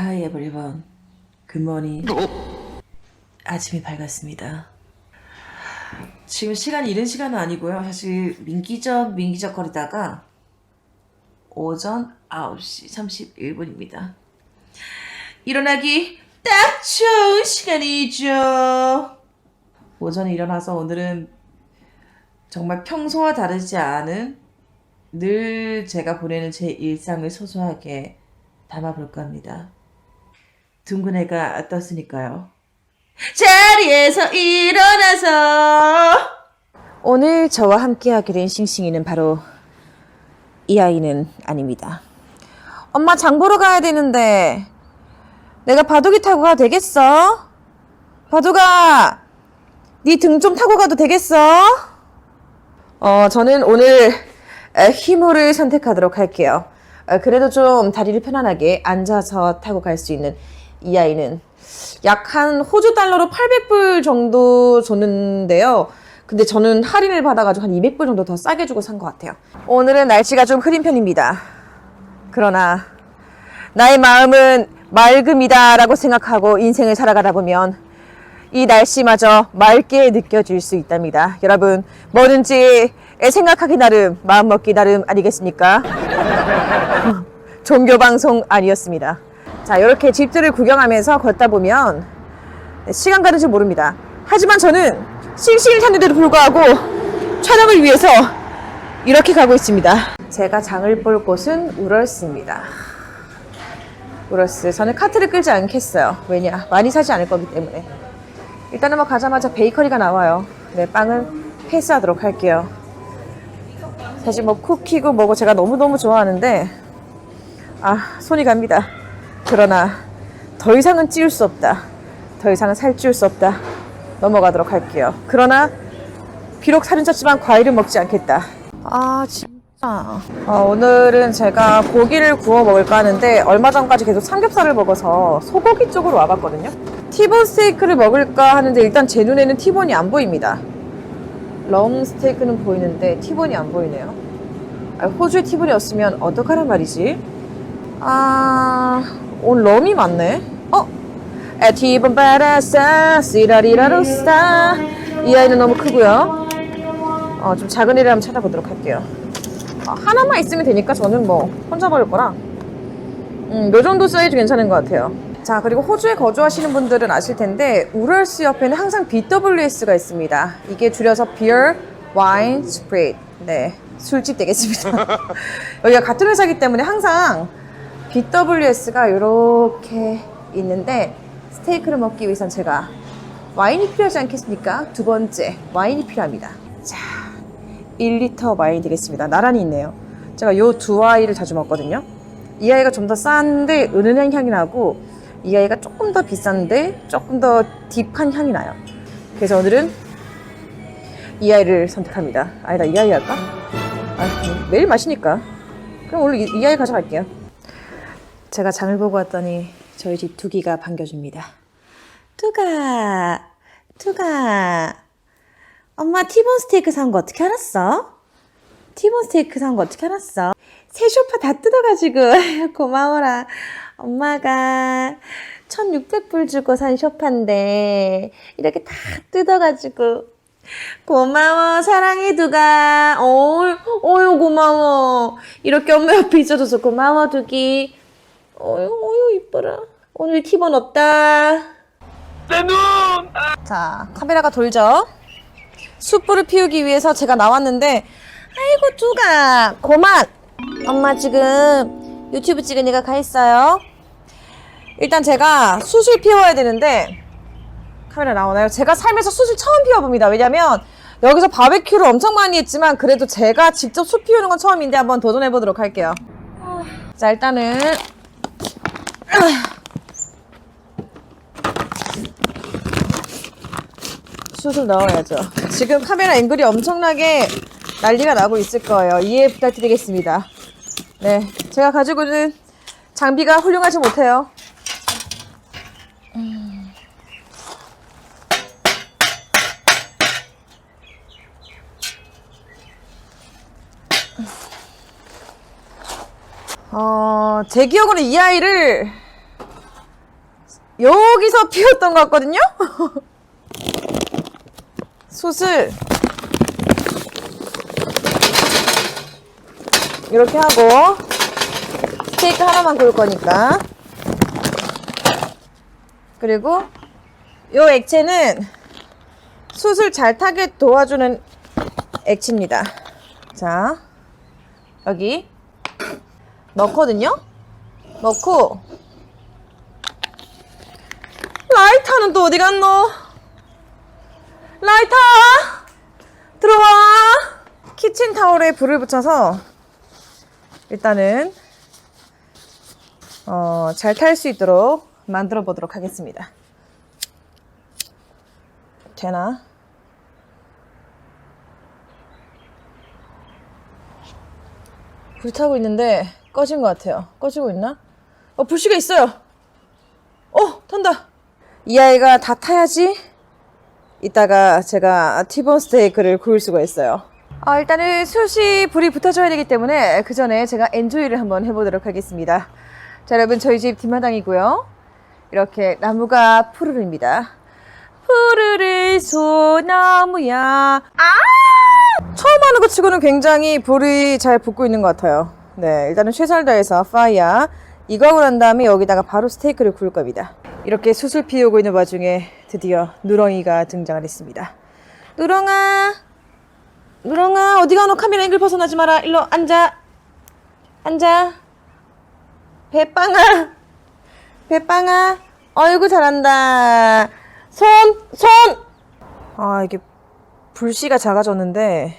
Everyone. Good morning. 아침이 밝았습니다. 지금 시간이 이른 시간은 아니고요. 사실 민기적 민기적 거리다가 오전 9시 31분입니다. 일어나기 딱 좋은 시간이죠. 오전에 일어나서 오늘은 정말 평소와 다르지 않은 늘 제가 보내는 제 일상을 소소하게 담아볼까 합니다. 둥근 애가 떴으니까요. 자리에서 일어나서 오늘 저와 함께 하게 된 싱싱이는 바로 이 아이는 아닙니다. 엄마 장 보러 가야 되는데 내가 바둑이 타고 가도 되겠어? 바둑아 네 등 좀 타고 가도 되겠어? 어 저는 오늘 에, 히모를 선택하도록 할게요. 어, 그래도 좀 다리를 편안하게 앉아서 타고 갈 수 있는 이 아이는 약 한 호주 달러로 800불 정도 줬는데요. 근데 저는 할인을 받아가지고 한 200불 정도 더 싸게 주고 산 것 같아요. 오늘은 날씨가 좀 흐린 편입니다. 그러나 나의 마음은 맑음이다라고 생각하고 인생을 살아가다 보면 이 날씨마저 맑게 느껴질 수 있답니다. 여러분, 뭐든지 생각하기 나름, 마음 먹기 나름 아니겠습니까? 종교 방송 아니었습니다. 자, 이렇게 집들을 구경하면서 걷다 보면 시간 가는 줄 모릅니다. 하지만 저는 싱싱이 탔는데도 불구하고 촬영을 위해서 이렇게 가고 있습니다. 제가 장을 볼 곳은 우럴스입니다. 우럴스. 저는 카트를 끌지 않겠어요. 왜냐? 많이 사지 않을 거기 때문에. 일단은 뭐 가자마자 베이커리가 나와요. 네, 빵은 패스하도록 할게요. 사실 뭐 쿠키고 뭐고 제가 너무너무 좋아하는데 아 손이 갑니다. 그러나 더 이상은 찌울 수 없다. 더 이상은 살찌울 수 없다. 넘어가도록 할게요. 그러나 비록 살은 쪘지만 과일은 먹지 않겠다. 아 진짜. 어, 오늘은 제가 고기를 구워 먹을까 하는데 얼마 전까지 계속 삼겹살을 먹어서 소고기 쪽으로 와봤거든요. 티본 스테이크를 먹을까 하는데 일단 제 눈에는 티본이 안 보입니다. 럼 스테이크는 보이는데 티본이 안 보이네요. 아, 호주에 티본이었으면 어떡하란 말이지? 아, 오늘 럼이 많네. 어? 에 티본 바라사 시라리라로스타 이 아이는 너무 크고요. 어, 좀 작은 애를 한번 찾아보도록 할게요. 어, 하나만 있으면 되니까 저는 뭐 혼자 먹을 거라. 음, 요 정도 사이즈 괜찮은 것 같아요. 자, 그리고 호주에 거주하시는 분들은 아실 텐데, 우럴스 옆에는 항상 BWS가 있습니다. 이게 줄여서 Beer, Wine, Spirit. 네, 술집 되겠습니다. 여기가 같은 회사이기 때문에 항상 BWS가 이렇게 있는데, 스테이크를 먹기 위해선 제가 와인이 필요하지 않겠습니까? 두 번째, 와인이 필요합니다. 자, 1리터 와인 되겠습니다. 나란히 있네요. 제가 요 두 아이를 자주 먹거든요. 이 아이가 좀 더 싼데 은은한 향이 나고 이 아이가 조금 더 비싼데 조금 더 딥한 향이 나요. 그래서 오늘은 이 아이를 선택합니다. 아니다 이 아이 할까? 아, 매일 마시니까. 그럼 오늘 이, 이 아이 가져갈게요. 제가 장을 보고 왔더니 저희 집 두기가 반겨줍니다. 두가, 두가. 엄마 티본 스테이크 산 거 어떻게 알았어? 티본 스테이크 산 거 어떻게 알았어? 새 쇼파 다 뜯어가지고 고마워라. 엄마가 1600불 주고 산 쇼파인데 이렇게 다 뜯어가지고 고마워 사랑해 두가 어유 고마워 이렇게 엄마 옆에 있어줘서 고마워 두기 어유 어유 이뻐라. 오늘 티본 없다? 자 카메라가 돌죠? 숯불을 피우기 위해서 제가 나왔는데 아이고 두가? 고만 엄마 지금 유튜브 찍으니까 가 있어요. 일단 제가 숯을 피워야 되는데 카메라 나오나요? 제가 살면서 숯을 처음 피워봅니다. 왜냐면 여기서 바베큐를 엄청 많이 했지만 그래도 제가 직접 숯 피우는 건 처음인데 한번 도전해 보도록 할게요. 자 일단은 숯을 넣어야죠. 지금 카메라 앵글이 엄청나게 난리가 나고 있을 거예요. 이해 부탁드리겠습니다. 네, 제가 가지고 있는 장비가 훌륭하지 못해요. 음. 어, 제 기억으로 이 아이를 여기서 피웠던 것 같거든요? 숯을 이렇게 하고 스테이크 하나만 구울 거니까 그리고 요 액체는 숯을 잘 타게 도와주는 액체입니다. 자, 여기 넣거든요? 넣고 라이터는 또 어디 갔노? 라이터! 들어와! 키친타올에 불을 붙여서 일단은 어, 잘 탈 수 있도록 만들어 보도록 하겠습니다. 되나? 불 타고 있는데 꺼진 것 같아요. 꺼지고 있나? 어, 불씨가 있어요. 어, 탄다. 이 아이가 다 타야지 이따가 제가 티본 스테이크를 구울 수가 있어요. 아, 일단은 숯이 불이 붙어줘야 되기 때문에 그 전에 제가 엔조이를 한번 해보도록 하겠습니다. 자, 여러분 저희 집 뒷마당이고요. 이렇게 나무가 푸르릅니다. 푸르를 소나무야. 아! 처음 하는 것 치고는 굉장히 불이 잘 붙고 있는 것 같아요. 네, 일단은 최선을 다해서 파이어 이거 하고 난 다음에 여기다가 바로 스테이크를 구울 겁니다. 이렇게 숯을 피우고 있는 와중에 드디어 누렁이가 등장을 했습니다. 누렁아, 누렁아 어디 가노? 카메라 앵글 벗어나지 마라. 일로 앉아, 앉아. 배빵아, 배빵아. 어이구 잘한다. 손, 손. 아 이게 불씨가 작아졌는데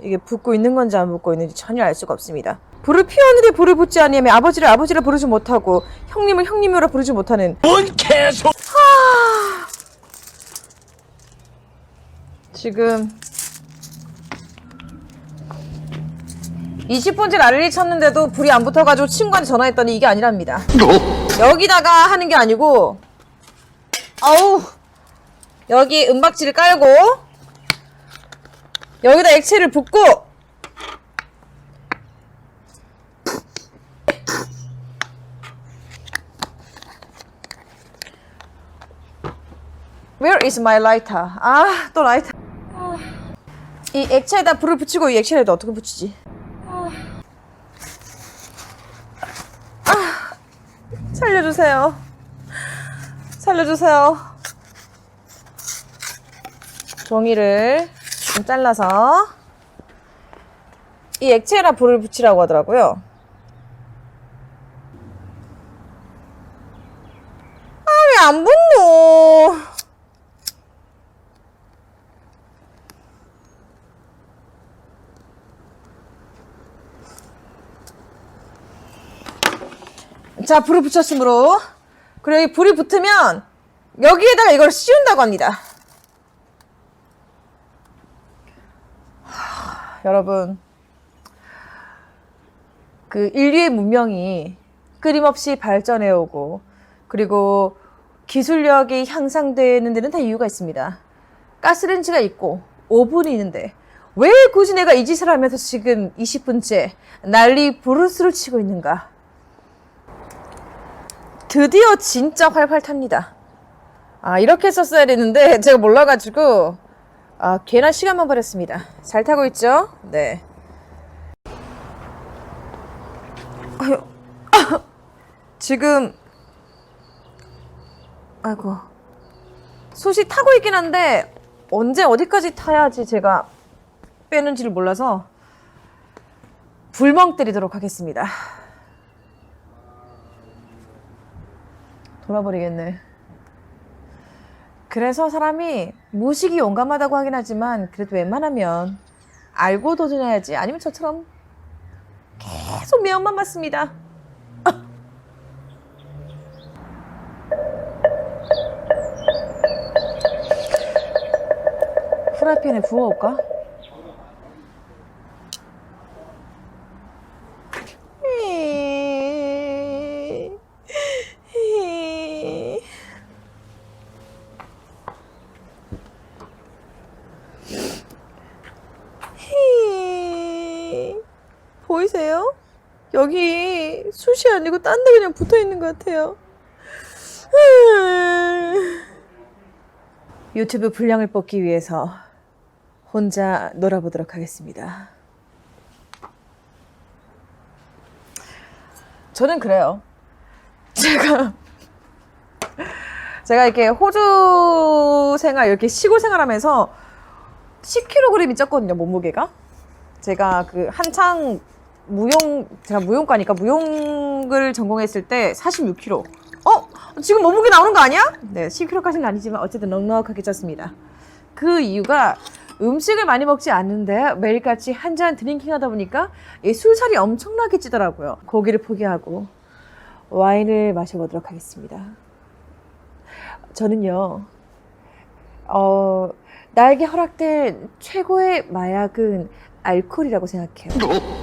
이게 붙고 있는 건지 안 붙고 있는지 전혀 알 수가 없습니다. 불을 피웠는데 불을 붙지 아니하면 아버지를 아버지라 부르지 못하고 형님을 형님이라 부르지 못하는. 뭔 개소 지금 20분째 난리 쳤는데도 불이 안 붙어가지고 친구한테 전화했더니 이게 아니랍니다. 여기다가 하는 게 아니고 아우 여기 은박지를 깔고 여기다 액체를 붓고 Where is my lighter? 아, 또 라이터. 이 액체에다 불을 붙이고 이 액체에다 어떻게 붙이지? 아, 살려주세요. 살려주세요. 종이를 좀 잘라서 이 액체에다 불을 붙이라고 하더라고요. 아, 왜 안 붙노? 자, 불을 붙였으므로. 그리고 이 불이 붙으면 여기에다가 이걸 씌운다고 합니다. 하, 여러분. 그 인류의 문명이 끊임없이 발전해 오고 그리고 기술력이 향상되는 데는 다 이유가 있습니다. 가스렌지가 있고 오븐이 있는데 왜 굳이 내가 이 짓을 하면서 지금 20분째 난리 부르스를 치고 있는가? 드디어 진짜 활활 탑니다. 아, 이렇게 썼어야 되는데 제가 몰라가지고 아, 괜한 시간만 버렸습니다. 잘 타고 있죠? 네. 아유, 아, 지금 아이고 솥이 타고 있긴 한데 언제 어디까지 타야지 제가 빼는지를 몰라서 불멍 때리도록 하겠습니다. 돌아버리겠네. 그래서 사람이 무식이 용감하다고 하긴 하지만 그래도 웬만하면 알고 도전해야지 아니면 저처럼 계속 매운맛 맞습니다. 프라이팬에 부어올까? 보이세요? 여기 숯이 아니고 딴 데 그냥 붙어 있는 것 같아요. 유튜브 분량을 뽑기 위해서 혼자 놀아보도록 하겠습니다. 저는 그래요. 제가 제가 이렇게 호주 생활 이렇게 시골 생활하면서 10kg이 쪘거든요 몸무게가. 제가 그 한창 무용 제가 무용과니까 무용을 전공했을 때 46kg. 어 지금 몸무게 나오는 거 아니야? 네 10kg까지는 아니지만 어쨌든 넉넉하게 쪘습니다. 그 이유가 음식을 많이 먹지 않는데 매일같이 한 잔 드링킹 하다 보니까 이 술살이 엄청나게 찌더라고요. 고기를 포기하고 와인을 마셔보도록 하겠습니다. 저는요, 어, 나에게 허락된 최고의 마약은 알코올이라고 생각해요.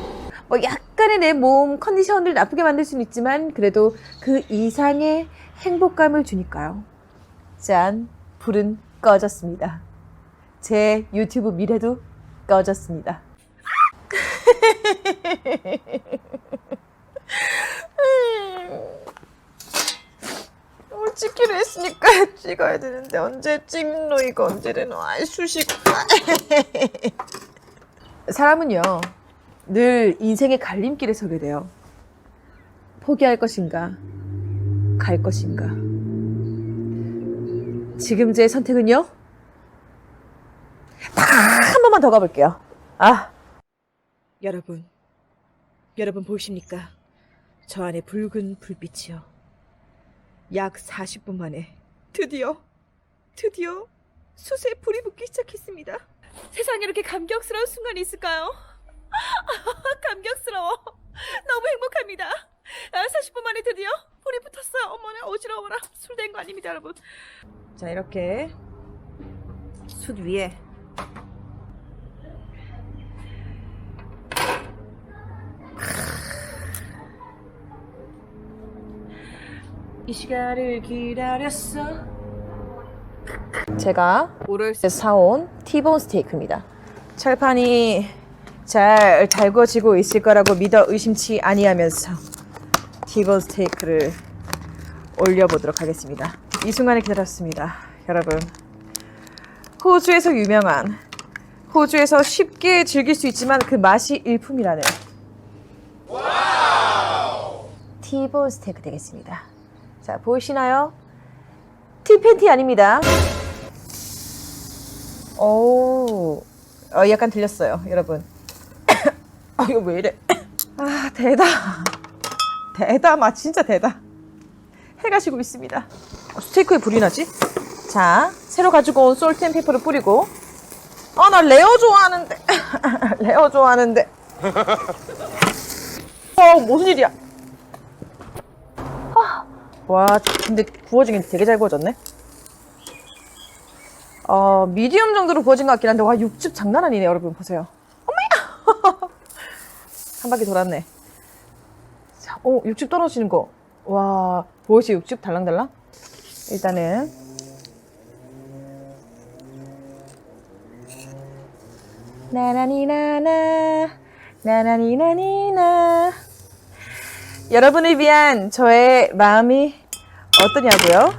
뭐 약간의 내 몸 컨디션을 나쁘게 만들 수는 있지만 그래도 그 이상의 행복감을 주니까요. 짠, 불은 꺼졌습니다. 제 유튜브 미래도 꺼졌습니다. 오늘 찍기로 했으니까 찍어야 되는데 언제 찍노 이거 언제 되노 아이 수식 사람은요 늘 인생의 갈림길에 서게 돼요. 포기할 것인가 갈 것인가. 지금 제 선택은요? 다 한 번만 더 가볼게요. 아. 여러분 여러분 보이십니까? 저 안에 붉은 불빛이요. 약 40분 만에 드디어 드디어 숯에 불이 붙기 시작했습니다. 세상에 이렇게 감격스러운 순간이 있을까요? 감격스러워. 너무 행복합니다. 아, 40분 만에 드디어 불이 붙었어요. 어머나 어지러워라. 술 된 거 아닙니다, 여러분. 자 이렇게 숯 위에 이 시간을 기다렸어. 제가 오럴스에 사온 티본 스테이크입니다. 철판이 잘 달궈지고 있을 거라고 믿어 의심치 아니하면서 티본 스테이크를 올려보도록 하겠습니다. 이 순간을 기다렸습니다. 여러분. 호주에서 유명한 호주에서 쉽게 즐길 수 있지만 그 맛이 일품이라는 티본 스테이크 되겠습니다. 자, 보이시나요? 티팬티 아닙니다. 오, 어, 약간 들렸어요, 여러분. 아, 이거 왜 이래? 아, 대다. 대다, 맛 진짜 대다. 해가 지고 있습니다. 어, 스테이크에 불이 나지? 자, 새로 가지고 온 솔트 앤 페퍼를 뿌리고. 아, 나 레어 좋아하는데. 레어 좋아하는데. 어, 무슨 일이야? 와, 근데 구워지긴 되게 잘 구워졌네. 어, 미디엄 정도로 구워진 것 같긴 한데, 와, 육즙 장난 아니네, 여러분. 보세요. 한 바퀴 돌았네. 자, 어, 육즙 떨어지는 거. 와, 보이시 육즙 달랑달랑? 일단은. 나나니나나, 나나니나니나. 여러분을 위한 저의 마음이 어떠냐고요?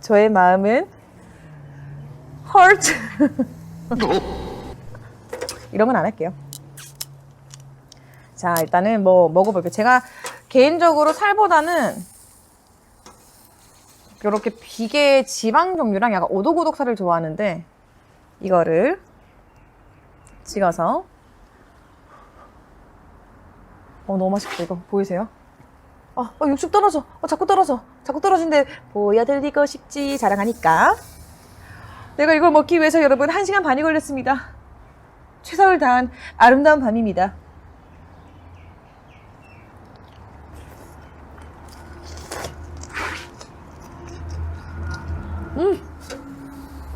저의 마음은 hurt. 이런 건 안 할게요. 자, 일단은 뭐 먹어볼게요. 제가 개인적으로 살보다는 이렇게 비계 지방 종류랑 약간 오독오독살을 좋아하는데 이거를 찍어서 어 너무 맛있다 이거 보이세요? 어, 어, 육즙 떨어져. 어, 자꾸 떨어져. 자꾸 떨어진데 보여드리고 싶지 자랑하니까. 내가 이걸 먹기 위해서 여러분 1시간 반이 걸렸습니다. 최선을 다한 아름다운 밤입니다. 음,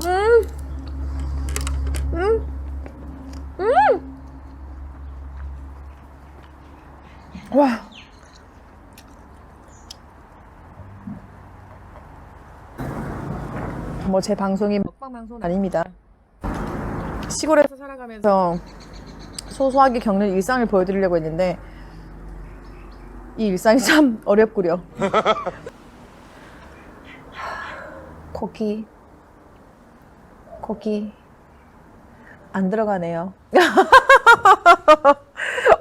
음, 음, 음. 와. 뭐 제 방송이 먹방 방송은 아닙니다. 시골에서 살아가면서 소소하게 겪는 일상을 보여드리려고 했는데 이 일상이 참 어렵구려. 고기 고기 안 들어가네요.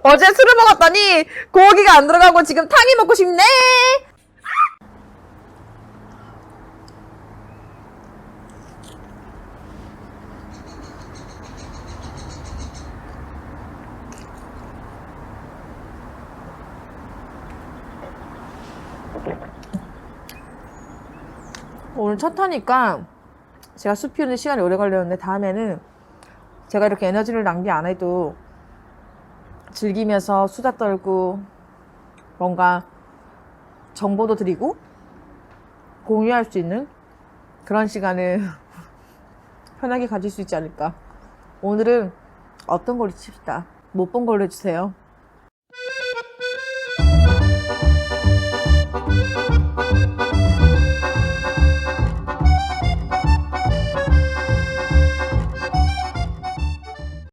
어제 술을 먹었더니 고기가 안 들어가고 지금 탕이 먹고 싶네. 오늘 첫 타니까 제가 숲 피우는 시간이 오래 걸렸는데 다음에는 제가 이렇게 에너지를 낭비 안 해도 즐기면서 수다 떨고 뭔가 정보도 드리고 공유할 수 있는 그런 시간을 편하게 가질 수 있지 않을까. 오늘은 어떤 걸로 칩시다. 못 본 걸로 해주세요.